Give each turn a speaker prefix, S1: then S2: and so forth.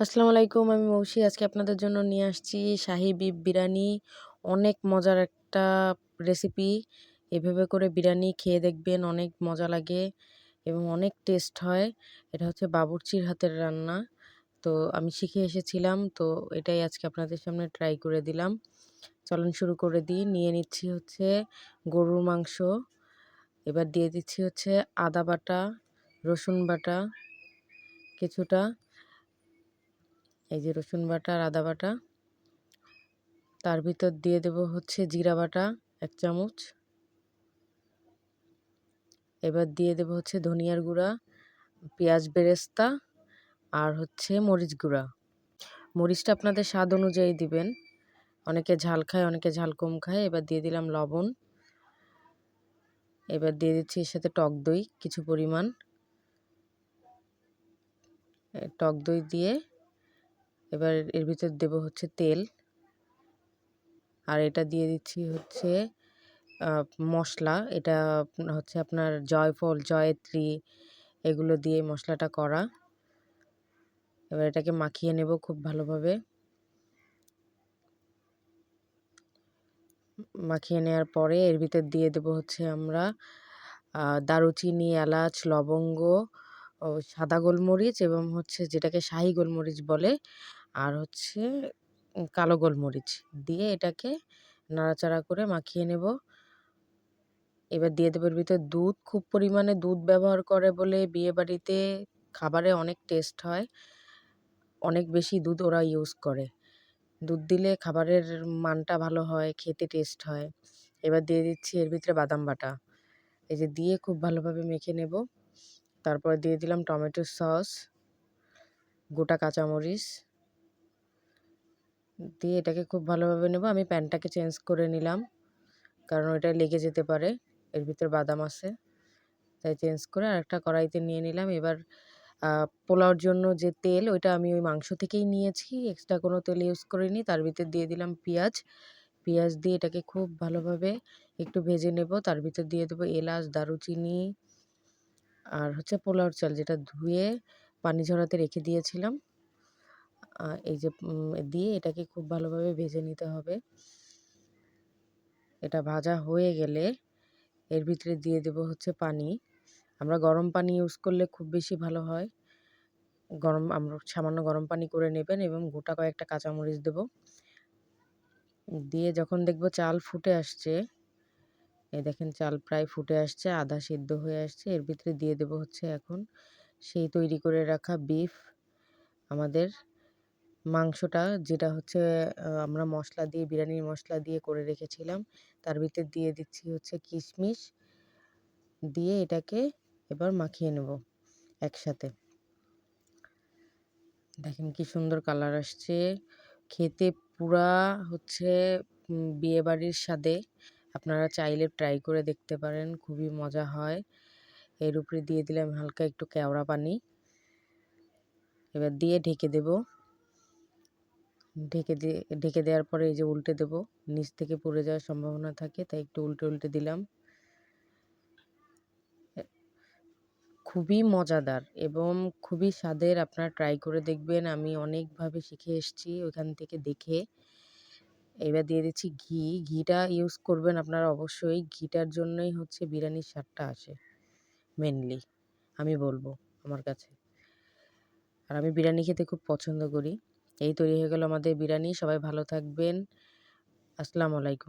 S1: আসসালামু আলাইকুম, আমি মৌসি। আজকে আপনাদের জন্য নিয়ে আসছি শাহি বিফ বিরিয়ানি। অনেক মজার একটা রেসিপি এভাবে করে বিরিয়ানি খেয়ে দেখবেন অনেক মজা লাগে এবং অনেক টেস্ট হয়। এটা হচ্ছে বাবুর্চির হাতের রান্না। তো আমি শিখে এসেছিলাম, তো এটাই আজকে আপনাদের সামনে ট্রাই করে দিলাম। চলন শুরু করে দিই। নিয়ে নিচ্ছি হচ্ছে গরুর মাংস। এবার দিয়ে দিচ্ছি হচ্ছে আদা বাটা, রসুন বাটা কিছুটা। এই যে রসুন বাটা আর আদা বাটা। তার ভিতর দিয়ে দেব হচ্ছে জিরা বাটা, এক চামচ। এবার দিয়ে দেব হচ্ছে ধনিয়ার গুঁড়া, পেঁয়াজ বেরেস্তা আর হচ্ছে মরিচ গুঁড়া। মরিচটা আপনাদের স্বাদ অনুযায়ী দিবেন। অনেকে ঝাল খায়, অনেকে ঝাল কম খায়। এবার দিয়ে দিলাম লবণ। এবার দিয়ে দিচ্ছি এর সাথে টক দই, কিছু পরিমাণ। টক দই দিয়ে এবার এর ভিতর দেব হচ্ছে তেল। আর এটা দিয়ে দিচ্ছি হচ্ছে মশলা। এটা হচ্ছে আপনার জয়ফল, জয়ত্রী, এগুলো দিয়ে মশলাটা করা। এবার এটাকে মাখিয়ে নেব খুব ভালোভাবে। মাখিয়ে নেওয়ার পরে এর ভিতর দিয়ে দেব হচ্ছে আমরা দারুচিনি, এলাচ, লবঙ্গ ও সাদা গোলমরিচ এবং হচ্ছে যেটাকে শাহি গোলমরিচ বলে আর হচ্ছে কালো গোলমরিচ দিয়ে এটাকে নাড়াচাড়া করে মাখিয়ে নেব। এবার দিয়ে দেবো এর ভিতরে দুধ। খুব পরিমাণে দুধ ব্যবহার করে বলে বিয়েবাড়িতে খাবারে অনেক টেস্ট হয়। অনেক বেশি দুধ ওরা ইউজ করে। দুধ দিলে খাবারের মানটা ভালো হয়, খেতে টেস্ট হয়। এবার দিয়ে দিচ্ছি এর ভিতরে বাদাম বাটা। এই যে দিয়ে খুব ভালোভাবে মেখে নেব। তারপর দিয়ে দিলাম টমেটো সস, গোটা কাঁচামরিচ। দিয়ে এটাকে খুব ভালোভাবে নেব। আমি প্যানটাকে চেঞ্জ করে নিলাম, কারণ ওটা লেগে যেতে পারে। এর ভিতরে বাদাম আছে, তাই চেঞ্জ করে আর একটা কড়াইতে নিয়ে নিলাম। এবার পোলাওর জন্য যে তেল, ওইটা আমি ওই মাংস থেকেই নিয়েছি। এক্সট্রা কোনো তেল ইউজ করিনি। তার ভিতর দিয়ে দিলাম পেঁয়াজ। পেঁয়াজ দিয়ে এটাকে খুব ভালোভাবে একটু ভেজে নেব। তার ভিতর দিয়ে দেবো এলাচ, দারুচিনি আর হচ্ছে পোলাওর চাল, যেটা ধুয়ে পানি ঝরাতে রেখে দিয়েছিলাম। এই যে দিয়ে এটাকে খুব ভালোভাবে ভেজে নিতে হবে। এটা ভাজা হয়ে গেলে এর ভিতরে দিয়ে দেব হচ্ছে পানি। আমরা গরম পানি ইউজ করলে খুব বেশি ভালো হয়। গরম, আমরা সামান্য গরম পানি করে নেবেন এবং গোটা কয়েকটা কাঁচামরিচ দেব। দিয়ে যখন দেখব চাল ফুটে আসছে, এই দেখেন চাল প্রায় ফুটে আসছে আধা সিদ্ধ হয়ে আসছে, এর ভিতরে দিয়ে দেব হচ্ছে এখন সেই তৈরি করে রাখা বিফ আমাদের মাংসটা যেটা হচ্ছে আমরা মশলা দিয়ে বিরিয়ানির মশলা দিয়ে করে রেখেছিলাম। তার ভিতর দিয়ে দিচ্ছি হচ্ছে কিশমিশ দিয়ে এটাকে এবার মাখিয়ে নেব একসাথে। দেখেন কি সুন্দর কালার আসছে। খেতে পুরা হচ্ছে বিয়েবাড়ির স্বাদে। আপনারা চাইলে ট্রাই করে দেখতে পারেন, খুবই মজা হয়। এর উপরে দিয়ে দিলাম হালকা একটু কেওড়া পানি। এবার দিয়ে ঢেকে দেব। ঢেকে দিয়ে, ঢেকে দেওয়ার পরে এই যে উল্টে দেব। নিচ থেকে পড়ে যাওয়ার সম্ভাবনা থাকে, তাই একটু উল্টে উল্টে দিলাম। খুবই মজাদার এবং খুবই স্বাদের। আপনারা ট্রাই করে দেখবেন, আমি অনেকভাবে শিখে এসেছি ওইখান থেকে দেখে। এবার দিয়ে দিচ্ছি ঘি। ঘিটা ইউজ করবেন আপনারা অবশ্যই। ঘিটার জন্যই হচ্ছে বিরিয়ানির স্বাদটা আসে মেনলি আমি বলব আমার কাছে। আর আমি বিরিয়ানি খেতে খুব পছন্দ করি। এই তৈরি হয়ে গেল আমাদের বিরিয়ানি। সবাই ভালো থাকবেন। আসসালামু আলাইকুম।